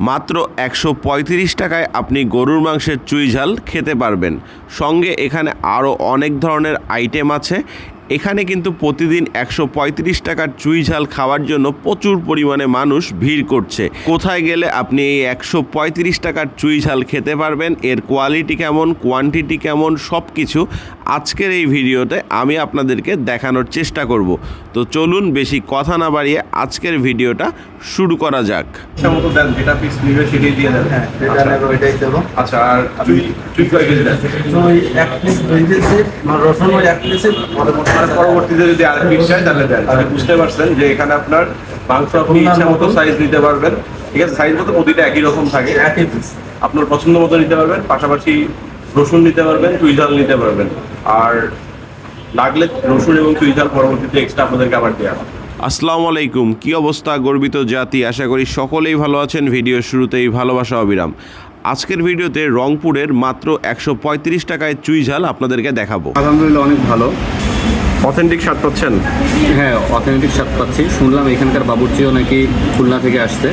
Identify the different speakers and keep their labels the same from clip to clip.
Speaker 1: মাত্র একশো পঁয়ত্রিশ টাকায় আপনি গরুর মাংসের চুই ঝাল খেতে পারবেন। সঙ্গে এখানে আরও অনেক ধরনের আইটেম আছে। এখানে কিন্তু প্রতিদিন একশো পঁয়ত্রিশ টাকার চুই ঝাল খাওয়ার জন্য প্রচুর পরিমাণে মানুষ ভিড় করছে। কোথায় গেলে আপনি এই একশো পঁয়ত্রিশ টাকার চুই ঝাল খেতে পারবেন? এর কোয়ালিটি কেমন কোয়ান্টিটি কেমন সব কিছু আজকের এই ভিডিওতে আমি আপনাদেরকে দেখানোর চেষ্টা করব। তো চলুন বেশি কথা না বাড়িয়ে আজকের ভিডিওটা শুরু করা যাক।
Speaker 2: মতো দেন যেটা পিস নিবে সেটাই দিয়ে দেন।
Speaker 3: হ্যাঁ যেটা নেব ওইটাই দেবো।
Speaker 2: আচ্ছা আর চুই চুই কয় কেজি দেন?
Speaker 3: ওই এক পিস দই রসুন ওই এক পিসে পরে
Speaker 2: পরবর্তীতে যদি আর পিস চাই তাহলে দেন। তাহলে বুঝতে পারছেন যে এখানে আপনার মাংস আপনি ইচ্ছা মতো সাইজ নিতে পারবেন। ঠিক আছে? সাইজ মতো প্রতিটা একই রকম থাকে। আপনার পছন্দ মতো নিতে পারবেন পাশাপাশি রসুন নিতে পারবেন চুই ঝাল নিতে পারবেন। আর লাগলে রসুন এবং চুই ঝাল পরবর্তীতে এক্সট্রা আপনাদেরকে আবার দেওয়া হবে।
Speaker 1: আসসালামু আলাইকুম। কি অবস্থা গর্বিত জাতি? আশা করি সকলেই ভালো আছেন। ভিডিও শুরুতেই ভালোবাসা অবিরাম। আজকের ভিডিওতে রংপুরের মাত্র একশো পঁয়ত্রিশ টাকায় চুই ঝাল আপনাদেরকে দেখাবো।
Speaker 4: আলহামদুলিল্লাহ অনেক ভালো।
Speaker 2: অথেন্টিক স্বাদ পাচ্ছেন?
Speaker 4: হ্যাঁ অথেন্টিক স্বাদ পাচ্ছি। শুনলাম এখানকার বাবুর্চিও নাকি খুলনা থেকে আসছে।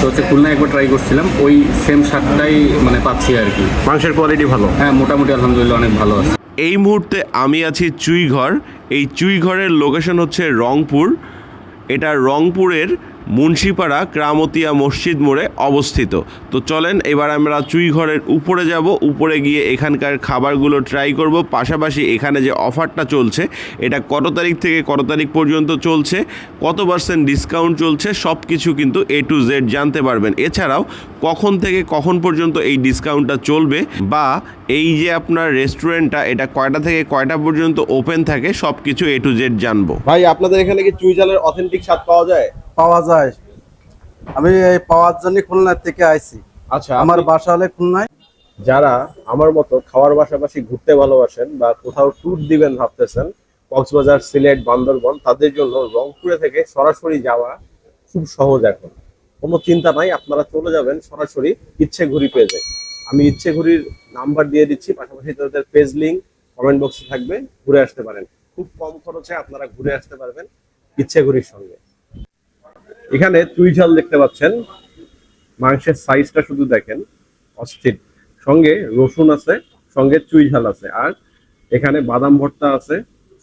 Speaker 4: তো হচ্ছে খুলনা একবার ট্রাই করছিলাম। ওই সেম স্বাদটাই মানে পাচ্ছি আর কি।
Speaker 2: মাংসের কোয়ালিটি ভালো।
Speaker 4: হ্যাঁ মোটামুটি আলহামদুলিল্লাহ অনেক ভালো আছে।
Speaker 1: এই মুহূর্তে আমি আছি চুইঘর। এই চুইঘরের লোকেশন হচ্ছে রংপুর। এটা রংপুরের মুন্সিপাড়া ক্রামতিয়া মসজিদ মোড়ে অবস্থিত। তো চলেন এবার আমরা চুইঘরের উপরে যাব। উপরে গিয়ে এখানকার খাবারগুলো ট্রাই করব। পাশাপাশি এখানে যে অফারটা চলছে এটা কত তারিখ থেকে কত তারিখ পর্যন্ত চলছে কত পার্সেন্ট ডিসকাউন্ট চলছে সব কিছু কিন্তু এ টু জেড জানতে পারবেন। এছাড়াও কখন থেকে কখন পর্যন্ত এই ডিসকাউন্টটা চলবে বা এই যে আপনার রেস্টুরেন্টটা এটা কয়টা থেকে কয়টা পর্যন্ত ওপেন থাকে সব কিছু এ টু জেড জানব।
Speaker 2: ভাই আপনাদের এখানে কি চুই ঝালের অথেন্টিক স্বাদ পাওয়া যায়?
Speaker 3: পাওয়া যায়। আমি এই পাওয়ার জন্য খুলনা থেকে আইছি।
Speaker 2: আচ্ছা
Speaker 3: আমার বাসা হলে খুলনায়।
Speaker 2: যারা আমার মতো খাওয়ার পাশাপাশি ঘুরতে ভালোবাসেন বা কোথাও ট্যুর দিবেন ভাবতেছেন কক্সবাজার সিলেট বান্দরবন তাদের জন্য রংপুরে থেকে সরাসরি যাওয়া খুব সহজ এখন। কোনো চিন্তা নাই আপনারা চলে যাবেন সরাসরি ইচ্ছে ঘুরি পেজে। আমি ইচ্ছে ঘুরির নাম্বার দিয়ে দিচ্ছি পাশাপাশি তাদের পেজ লিঙ্ক কমেন্ট বক্সে থাকবে ঘুরে আসতে পারেন। খুব কম খরচে আপনারা ঘুরে আসতে পারবেন ইচ্ছে ঘুরির সঙ্গে। এখানে চুই ঝাল দেখতে পাচ্ছেন। মাংসের সাইজটা শুধু দেখেন, অস্থির। সঙ্গে রসুন আছে, সঙ্গে চুই ঝাল আছে। আর এখানে বাদাম ভর্তা আছে,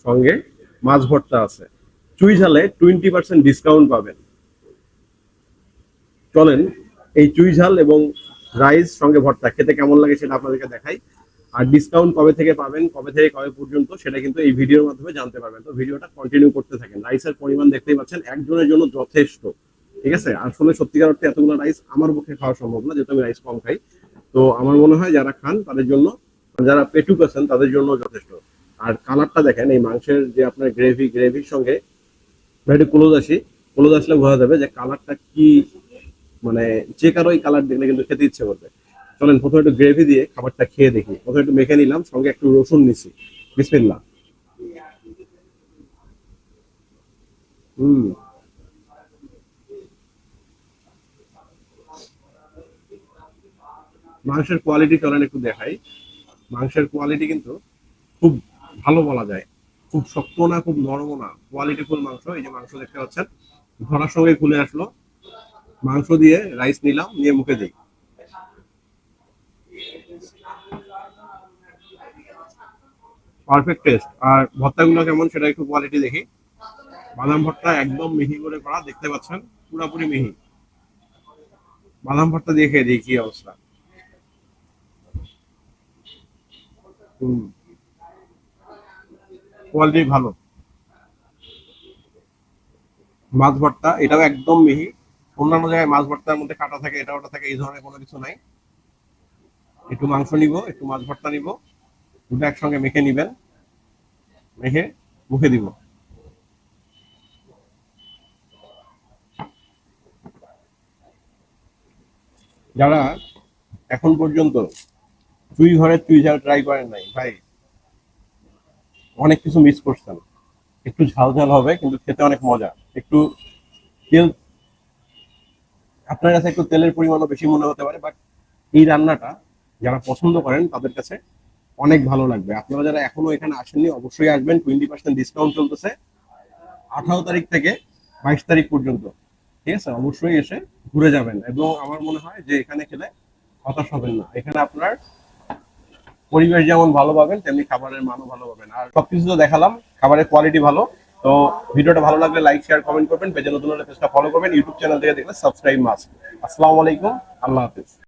Speaker 2: সঙ্গে মাছ ভর্তা আছে। চুই ঝালে টোয়েন্টি পার্সেন্ট ডিসকাউন্ট পাবেন। চলেন, এই চুই ঝাল এবং রাইস সঙ্গে ভর্তা, খেতে কেমন লাগে সেটা আপনাদেরকে দেখাই। আর ডিসকাউন্ট কবে থেকে পাবেন, কবে থেকে কবে পর্যন্ত, সেটা কিন্তু এই ভিডিওর মাধ্যমে জানতে পারবেন। তো ভিডিওটা কন্টিনিউ করতে থাকেন। রাইসের পরিমাণ দেখতেই পাচ্ছেন, একজনের জন্য যথেষ্ট। ঠিক আছে? আসলে সত্যিকার অর্থে এতগুলো রাইস আমার পক্ষে খাওয়া সম্ভব না, যেহেতু আমি রাইস কম খাই। তো আমার মনে হয় যারা খান, তাদের জন্য, যারা পেটুক আছেন, তাদের জন্য যথেষ্ট। আর কালারটা দেখেন, এই মাংসের যে আপনার গ্রেভি গ্রেভির সঙ্গে একটু ক্লোজ আসি। আসলে বোঝা যাবে যে কালারটা কি মানে যে কারও এই কালার দেখলে কিন্তু খেতে ইচ্ছে করবে। চলেন, প্রথমে একটু গ্রেভি দিয়ে খাবারটা খেয়ে দেখি। প্রথমে একটু মেখে নিলাম, সঙ্গে একটু রসুন নিছি। বিসমিল্লা হুম। মাংসের কোয়ালিটি চলেন একটু দেখাই। মাংসের কোয়ালিটি কিন্তু খুব ভালো বলা যায়। খুব শক্ত না, খুব নরম না। কোয়ালিটি ফুল মাংস, এই যে মাংস দেখতে পাচ্ছেন। ধরার সঙ্গে খুলে আসলো। মাংস দিয়ে রাইস নিলাম, নিয়ে মুখে দিই। পারফেক্ট টেস্ট আর ভর্তাগুলো কেমন সেটা একটু কোয়ালিটি দেখি। বাদাম ভর্তা একদম মিহি করে করা, দেখতে পাচ্ছেন? পুরোপুরি মিহি। বাদাম ভর্তা দিয়ে খেয়ে দিই কি অবস্থা। কোয়ালিটি ভালো। মাছ ভর্তা, এটাও একদম মিহি। অন্যান্য জায়গায় মাছ ভর্তার মধ্যে কাটা থাকে, এটা ওটা থাকে, এই ধরনের কোনো কিছু নাই। একটু মাংস নিব, একটু মাছ ভর্তা নিব, দুটো একসঙ্গে মেখে নিবেন, মেখে মুখে দিব। যারা এখন পর্যন্ত চুই ঘরের চুই ঝাল ট্রাই করেন নাই, ভাই, অনেক কিছু মিস করছেন। একটু ঝাল ঝাল হবে, কিন্তু খেতে অনেক মজা। একটু তেল আপনার কাছে একটু তেলের পরিমাণও বেশি মনে হতে পারে বাট এই রান্নাটা যারা পছন্দ করেন, তাদের কাছে অনেক ভালো লাগবে। আপনারা যারা এখনও এখানে আসেননি, অবশ্যই আসবেন। টোয়েন্টি পার্সেন্ট ডিসকাউন্ট চলতেছে আঠারো তারিখ থেকে বাইশ তারিখ পর্যন্ত। ঠিক আছে? অবশ্যই এসে ঘুরে যাবেন এবং আমার মনে হয় যে এখানে খেলে হতাশ হবেন না। এখানে আপনার পরিবেশ যেমন ভালো পাবেন, তেমনি খাবারের মানও ভালো পাবেন। আর সবকিছু তো দেখালাম, খাবারের কোয়ালিটি ভালো। তো ভিডিওটা ভালো লাগলে লাইক শেয়ার কমেন্ট করবেন। পেজে নতুন ফলো করবেন। ইউটিউব চ্যানেল থেকে দেখলে সাবস্ক্রাইব মাস্ট আসসালামু আলাইকুম। আল্লাহ হাফিজ।